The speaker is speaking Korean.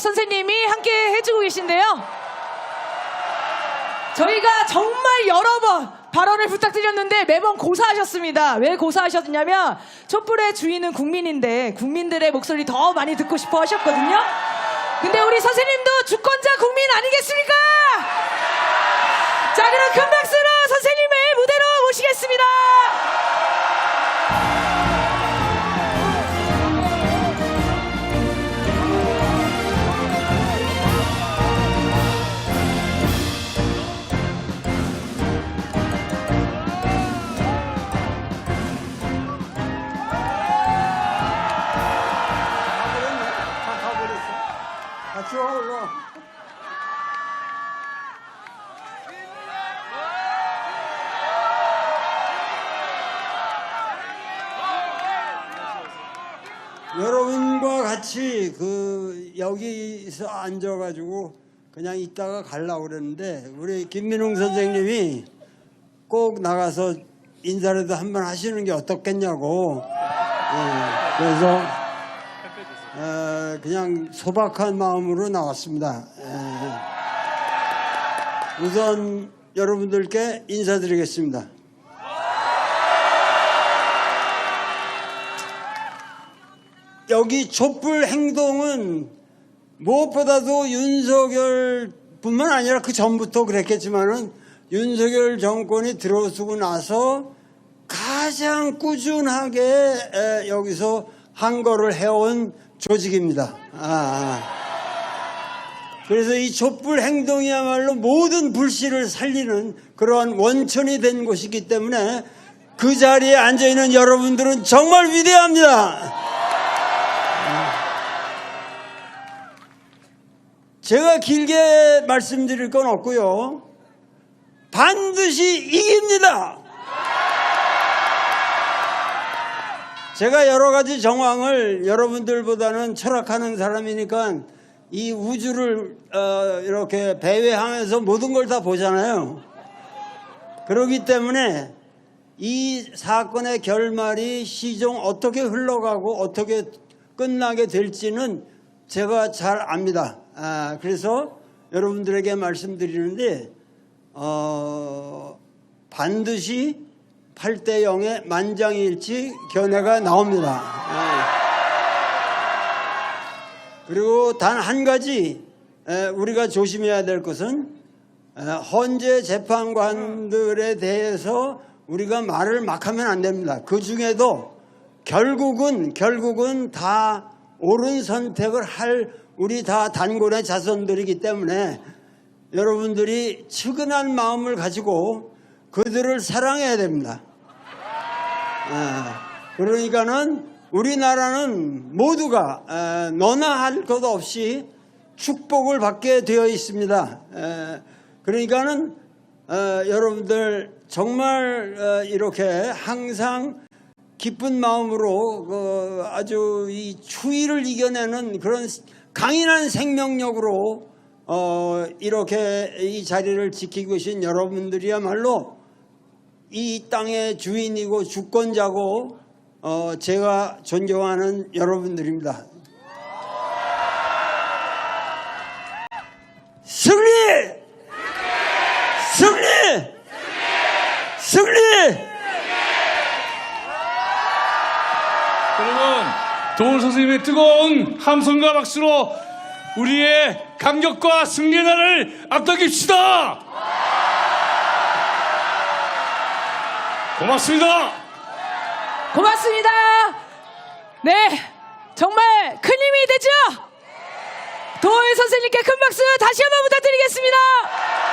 선생님이 함께 해주고 계신데요. 저희가 정말 여러 번 발언을 부탁드렸는데 매번 고사하셨습니다. 왜 고사하셨냐면 촛불의 주인은 국민인데 국민들의 목소리 더 많이 듣고 싶어 하셨거든요. 근데 우리 선생님도 주권 여러분과 같이 그 여기서 앉아가지고 그냥 있다가 가려고 그랬는데 우리 김민웅 선생님이 꼭 나가서 인사라도 한 번 하시는 게 어떻겠냐고 예, 그래서 어, 그냥 소박한 마음으로 나왔습니다. 예. 우선 여러분들께 인사드리겠습니다. 여기 촛불 행동은 무엇보다도 윤석열 뿐만 아니라 그 전부터 그랬겠지만은 윤석열 정권이 들어서고 나서 가장 꾸준하게 에, 여기서 한 거를 해온 조직입니다. 아, 아. 그래서 이 촛불 행동이야말로 모든 불씨를 살리는 그러한 원천이 된 곳이기 때문에 그 자리에 앉아 있는 여러분들은 정말 위대합니다. 제가 길게 말씀드릴 건 없고요. 반드시 이깁니다. 제가 여러 가지 정황을 여러분들보다는 철학하는 사람이니까 이 우주를 어, 이렇게 배회하면서 모든 걸 다 보잖아요. 그렇기 때문에 이 사건의 결말이 시종 어떻게 흘러가고 어떻게 끝나게 될지는 제가 잘 압니다. 아, 그래서 여러분들에게 말씀드리는데 어, 반드시 8대 0의 만장일치 견해가 나옵니다. 예. 그리고 단 한 가지 에, 우리가 조심해야 될 것은 에, 헌재 재판관들에 대해서 우리가 말을 막 하면 안 됩니다. 그 중에도 결국은 결국은 다 옳은 선택을 할 우리 다 단골의 자손들이기 때문에 여러분들이 측은한 마음을 가지고 그들을 사랑해야 됩니다. 예, 그러니까는 우리나라는 모두가 에, 너나 할 것 없이 축복을 받게 되어 있습니다. 에, 그러니까는 어, 여러분들 정말 어, 이렇게 항상 기쁜 마음으로 그 아주 이 추위를 이겨내는 그런 강인한 생명력으로 어, 이렇게 이 자리를 지키고 계신 여러분들이야말로 이 땅의 주인이고 주권자고 어, 제가 존경하는 여러분들입니다. 승리! 승리! 승리! 여러분, 도울 선생님의 뜨거운 함성과 박수로 우리의 감격과 승리의 날을 앞당깁시다! 고맙습니다! 고맙습니다. 네, 정말 큰 힘이 되죠? 도일 선생님께 큰 박수 다시 한번 부탁드리겠습니다.